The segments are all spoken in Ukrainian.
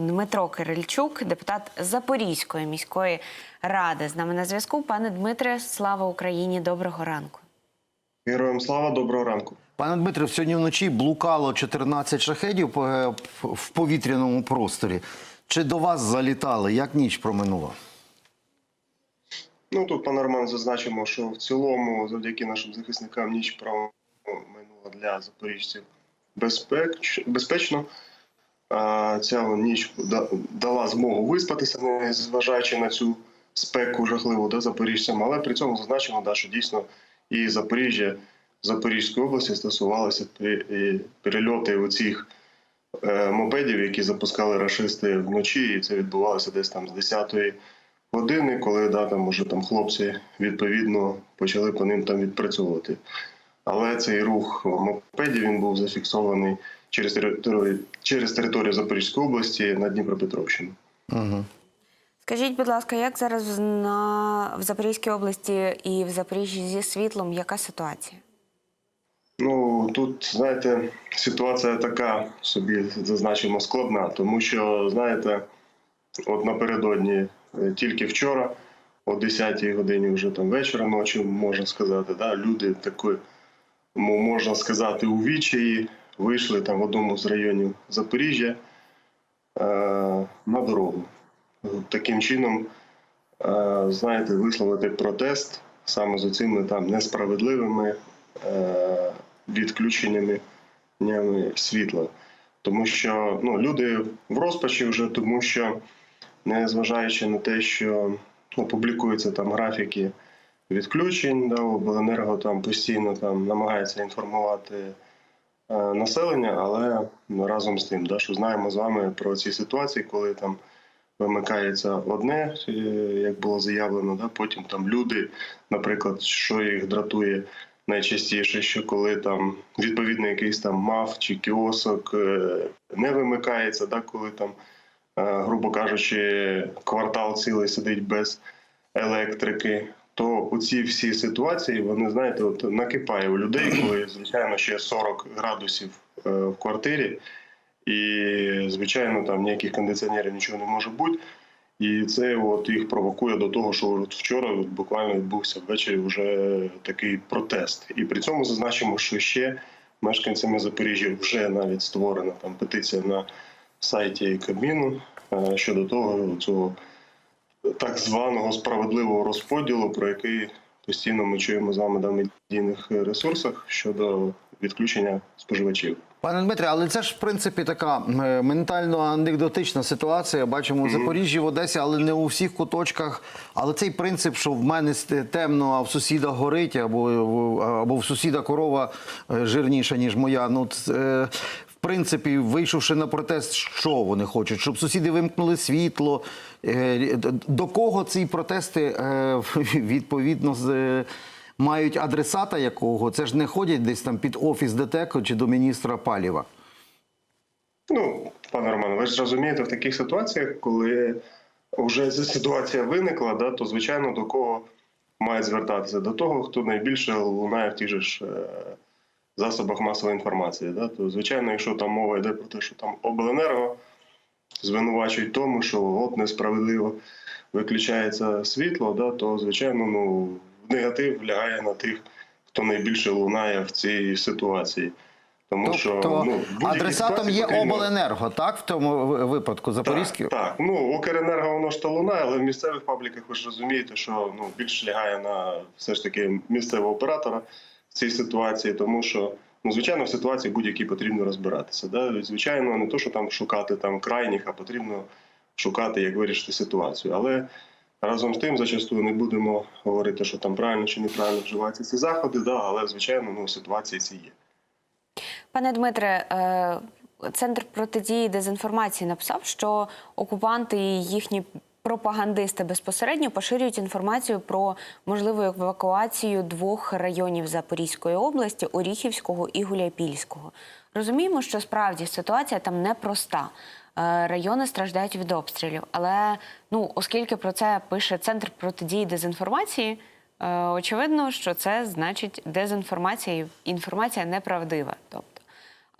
Дмитро Кирильчук, депутат Запорізької міської ради. З нами на зв'язку. Пане Дмитре, слава Україні! Доброго ранку. Героям слава, доброго ранку. Пане Дмитре, сьогодні вночі блукало 14 шахедів в повітряному просторі. Чи до вас залітали? Як ніч проминула? Ну тут пане Роман зазначимо, що в цілому, завдяки нашим захисникам, ніч проминула для запоріжців безпеч, безпечно. Ця ніч дала змогу виспатися, не зважаючи на цю спеку жахливу да, запоріжцям. Але при цьому зазначимо, да, що дійсно і Запоріжжя, Запорізької області стосувалися перельоти оцих е, мопедів, які запускали рашисти вночі, і це відбувалося десь там з 10-ї години, коли да, там уже там хлопці відповідно почали по ним там відпрацьовувати. Але цей рух мопедів він був зафіксований через територію, через територію Запорізької області на Дніпропетровщину. Угу. Скажіть, будь ласка, як зараз на в Запорізькій області і в Запоріжжі зі світлом? Яка ситуація? Ну тут знаєте, ситуація така собі зазначимо складна, тому що знаєте, от напередодні е, тільки вчора, о 10-й годині, вже там вечора ночі, можна сказати, да, люди такої, можна сказати, у відчаї вийшли там в одному з районів Запоріжжя е, на дорогу. Таким чином, е, знаєте, висловити протест саме з цими там несправедливими е, відключеннями світла. Тому що ну, люди в розпачі вже, тому що, незважаючи на те, що ну, публікуються там графіки відключень, да, обленерго там постійно там намагається інформувати населення, але ну, разом з тим, да, що знаємо з вами про ці ситуації, коли там вимикається одне, е, як було заявлено, да, потім там люди, наприклад, що їх дратує найчастіше, що коли там відповідно якийсь там мав чи кіосок е, не вимикається, да, коли там, е, грубо кажучи, квартал цілий сидить без електрики. То у ці всі ситуації вони знаєте, от накипає у людей, коли звичайно ще 40 градусів е, в квартирі, і звичайно там ніяких кондиціонерів нічого не може бути. І це от їх провокує до того, що от вчора от буквально відбувся ввечері вже такий протест. І при цьому зазначимо, що ще мешканцями Запоріжжя вже навіть створена там петиція на сайті Кабміну е, щодо того цього так званого справедливого розподілу, про який постійно ми чуємо з вами на медійних ресурсах щодо відключення споживачів. Пане Дмитре, але це ж в принципі така е, ментально анекдотична ситуація. Бачимо в Запоріжжі, в Одесі, але не у всіх куточках. Але цей принцип, що в мене темно, а в сусіда горить, або, або в сусіда корова е, жирніша, ніж моя. Ну е, принципі, вийшовши на протест, що вони хочуть? Щоб сусіди вимкнули світло. Е, До кого ці протести е, відповідно е, мають адресата якого, це ж не ходять десь там під офіс ДТЕК чи до міністра Паліва. Ну, пане Романе, ви ж розумієте, в таких ситуаціях, коли вже ситуація виникла, да, то звичайно до кого мають звертатися? До того, хто найбільше лунає в же ж засобах масової інформації. Да? То, звичайно, якщо там мова йде про те, що там обленерго звинувачують тому, що от несправедливо виключається світло, да, то звичайно, ну негатив лягає на тих, хто найбільше лунає в цій ситуації. Тому що Тобто ну, адресатом є потрібно- обленерго, так? В тому випадку Запорізький? так, так. Ну, Укренерго воно ж то лунає, але в місцевих пабліках ви ж розумієте, що ну, більш лягає на все ж таки місцевого оператора цій ситуації, тому що, ну, звичайно, в ситуації будь-якій потрібно розбиратися. Да? Звичайно, не то, що там шукати там крайніх, а потрібно шукати, як вирішити ситуацію. Але разом з тим, зачасту не будемо говорити, що там правильно чи неправильно вживаються ці заходи, да, але, звичайно, ну, ситуації ці є. Пане Дмитре, е, центр протидії дезінформації написав, що окупанти і їхні пропагандисти безпосередньо поширюють інформацію про можливу евакуацію двох районів Запорізької області Оріхівського і Гуляйпільського. Розуміємо, що справді ситуація там непроста. Е, Райони страждають від обстрілів, але ну, оскільки про це пише центр протидії дезінформації, е, очевидно, що це значить дезінформація і інформація неправдива. Тобто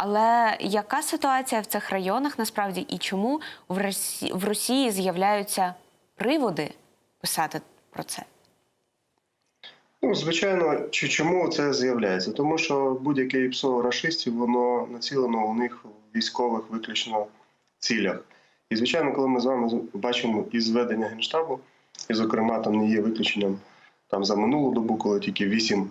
Але яка ситуація в цих районах насправді і чому в Росії, в Росії з'являються приводи писати про це? Ну, звичайно, чи чому це з'являється? Тому що будь-яке ІПСО рашистів, воно націлено у них в військових виключно цілях. І звичайно, коли ми з вами бачимо і зведення генштабу, і, зокрема, там не є виключенням там за минулу добу, коли тільки вісім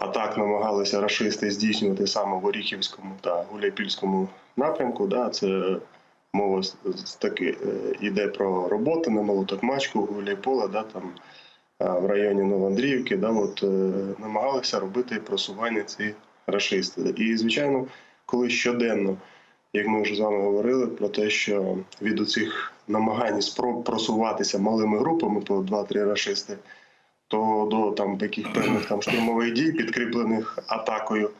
атак намагалися рашисти здійснювати саме в Оріхівському та Гуляйпільському напрямку. Да, це мова таки е, йде про роботи на Молотокмачку, Гуляйполе, да, там в районі Новоандріївки, да, от, е, намагалися робити просування ці рашисти. І, звичайно, коли щоденно, як ми вже з вами говорили, про те, що від оцих намагань спроб просуватися малими групами по 2-3 рашисти, то до там таких певних там штурмових дій, підкріплених атакою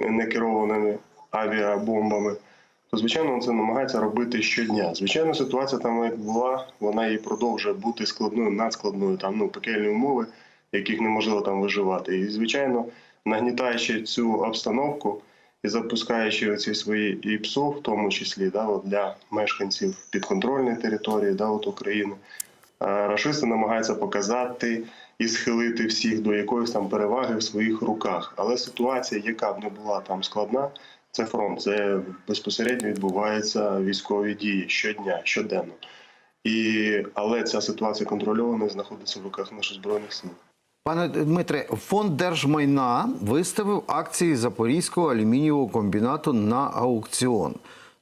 некерованими авіабомбами, то звичайно це намагається робити щодня. Звичайно, ситуація там як була, вона і продовжує бути складною, надскладною, там ну пекельні умови, яких неможливо там виживати. І звичайно, нагнітаючи цю обстановку і запускаючи ці свої ІПСО, в тому числі да, от для мешканців підконтрольної території да, от України, рашисти намагаються показати і схилити всіх до якоїсь там переваги в своїх руках. Але ситуація, яка б не була там складна, це фронт. Це безпосередньо відбуваються військові дії щодня, щоденно. І, але ця ситуація контрольована знаходиться в руках наших збройних сил. Пане Дмитре, фонд держмайна виставив акції Запорізького алюмінієвого комбінату на аукціон.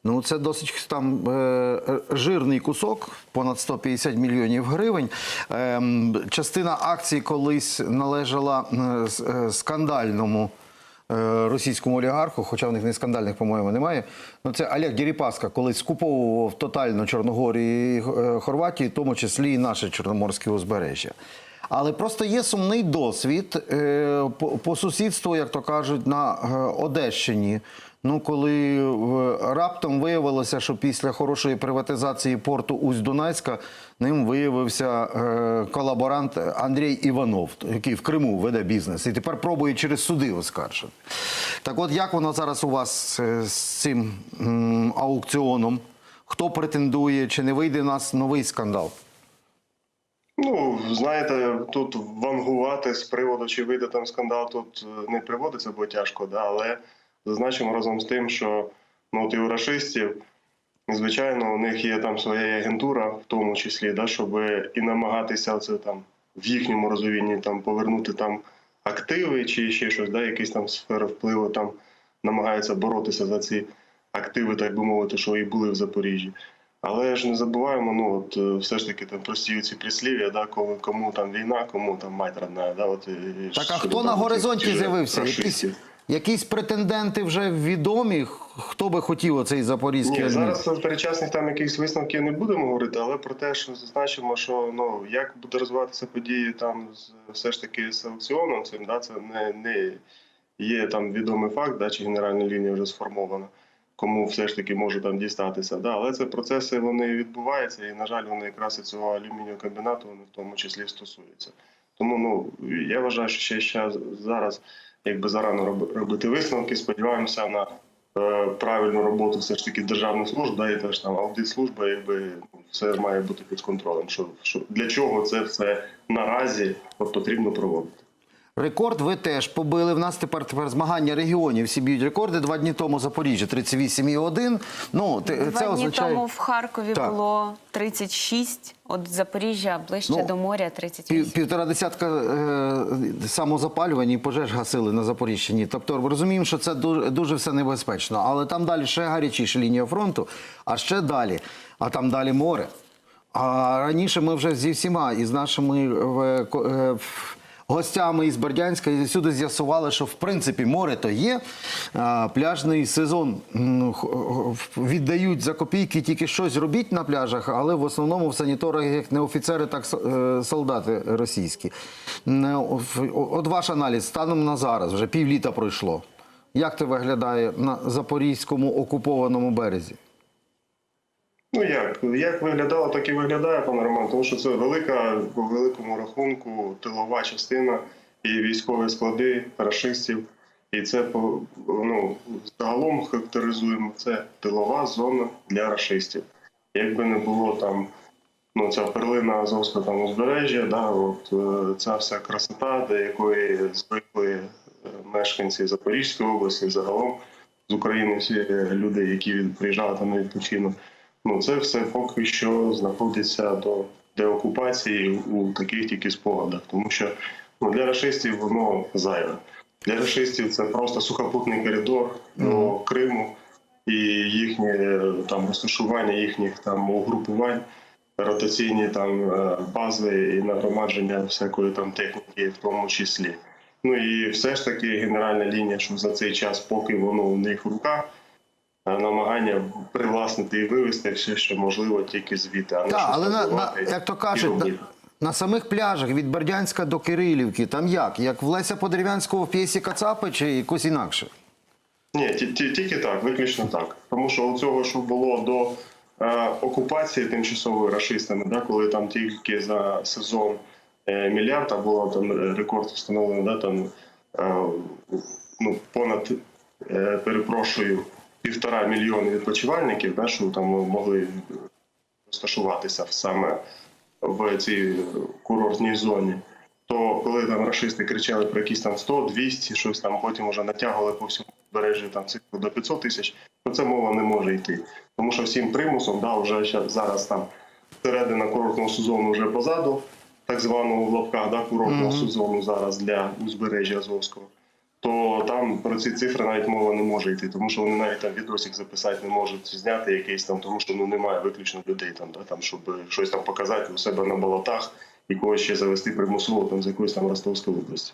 Ну, це досить там е, жирний кусок, понад 150 мільйонів гривень. Ем, частина акцій колись належала е, е, скандальному російському олігарху, хоча в них не скандальних, по-моєму, немає. Ну, це Олег Діріпаска колись скуповував тотально Чорногорію і Хорватію, в тому числі і наше Чорноморське узбережжя. Але просто є сумний досвід е, по, сусідству, як то кажуть, на е, Одещині. Ну, коли раптом виявилося, що після хорошої приватизації порту Усть-Дунайська ним виявився е, колаборант Андрій Іванов, який в Криму веде бізнес, і тепер пробує через суди оскаржити. Так от, як воно зараз у вас з цим аукціоном? Хто претендує, чи не вийде у нас новий скандал? Ну, знаєте, тут вангувати з приводу, чи вийде там скандал, тут е, не приводиться, бо тяжко, да, але зазначимо разом з тим, що ну, от і у рашистів, звичайно, у них є там своя агентура, в тому числі, да, щоб і намагатися це там в їхньому розумінні там повернути там активи чи ще щось, да, якісь там сфери впливу там намагаються боротися за ці активи, так би мовити, що і були в Запоріжжі. Але ж не забуваємо, ну от е, все ж таки там прості ці прислів'я, да, кому, кому там війна, кому там мать родна. Да, от, і Так, а хто на горизонті з'явився? Якісь, якісь претенденти вже відомі? Хто би хотів оцей запорізький Ні, зараз перечасних там якихось висновків не будемо говорити, але про те, що зазначимо, що ну як буде розвиватися події там з все ж таки з аукціоном, цим да, це не, не є там відомий факт, да, чи генеральна лінія вже сформована, кому все ж таки може там дістатися. Да, але це процеси вони відбуваються, і на жаль, вони якраз і цього алюмінію комбінату вони в тому числі стосуються. Тому ну я вважаю, що ще щас, зараз якби зарано роб- робити висновки. Сподіваємося на е, правильну роботу все ж таки державних служб, да, і теж там аудит служба, якби ну, все має бути під контролем. Що, що для чого це все наразі от, потрібно проводити? Рекорд ви теж побили. В нас тепер тепер змагання регіонів. Всі б'ють рекорди. Два дні тому Запоріжжя 38,1. Ну, те- Два це дні означає... тому в Харкові Так. було 36, от Запоріжжя ближче Ну, до моря 38. Пів, півтора десятка е, самозапалювань і пожеж гасили на Запоріжчині. Тобто ми розуміємо, що це дуже, дуже все небезпечно. Але там далі ще гарячіша лінія фронту, а ще далі. А там далі море. А раніше ми вже зі всіма і з нашими е, е, гостями із Бердянська і всюди з'ясували, що в принципі море то є. Пляжний сезон віддають за копійки, тільки щось робіть на пляжах, але в основному в саніторах як не офіцери, так е, солдати російські. От ваш аналіз станом на зараз, вже півліта пройшло. Як це виглядає на запорізькому окупованому березі? Ну як? Як виглядало, так і виглядає, пане Роман, тому що це велика, по великому рахунку, тилова частина і військові склади рашистів, І це ну, загалом характеризуємо це тилова зона для рашистів. Якби не було там ну, ця перлина Азовського там узбережжя, да, от, е, ця вся красота, до якої звикли е, мешканці Запорізької області, загалом з України всі люди, які приїжджали там на відпочинок. Ну, це все поки що знаходиться до деокупації у таких тільки спогадах, тому що ну, для рашистів воно зайве. Для рашистів це просто сухопутний коридор до Криму і їхнє там розташування їхніх там угрупувань, ротаційні там е, бази і нагромадження всякої там техніки, в тому числі. Ну і все ж таки генеральна лінія, що за цей час, поки воно у них в руках, намагання привласнити і вивезти все, що можливо, тільки звідти. А Так, але на, на, як то кажуть, на, на самих пляжах від Бердянська до Кирилівки, там як? Як в Леся Подерев'янського в п'єсі Кацапи чи якось інакше? Ні, ті- ті- тільки так, виключно так. Тому що у цього, що було до е, окупації тимчасової рашистами, да, коли там тільки за сезон е, мільярд, а було там е, рекорд встановлений, да, там е, ну, понад, е, перепрошую, півтора мільйони відпочивальників, да, що там могли розташуватися саме в цій курортній зоні. То коли там рашисти кричали про якісь там 100, 200, щось там потім вже натягували по всьому збережжю там цифру до 500 тисяч, то це мова не може йти. Тому що всім примусом, да, вже зараз там середина курортного сезону вже позаду, так званого в лапках да, курортного сезону зараз для узбережжя Азовського. То там про ці цифри навіть мова не може йти, тому що вони навіть там відосик записати не можуть зняти якийсь там, тому що ну немає виключно людей там, да, там, щоб щось там показати у себе на болотах і когось ще завести примусово там з якоїсь там Ростовської області.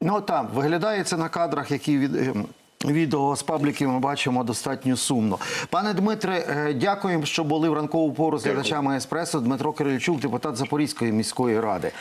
Ну там виглядає це на кадрах, які від. ем, Відео з пабліків ми бачимо достатньо сумно. Пане Дмитре, е, дякуємо, що були в ранкову пору з глядачами Еспресо. Дмитро Кирильчук, депутат Запорізької міської ради.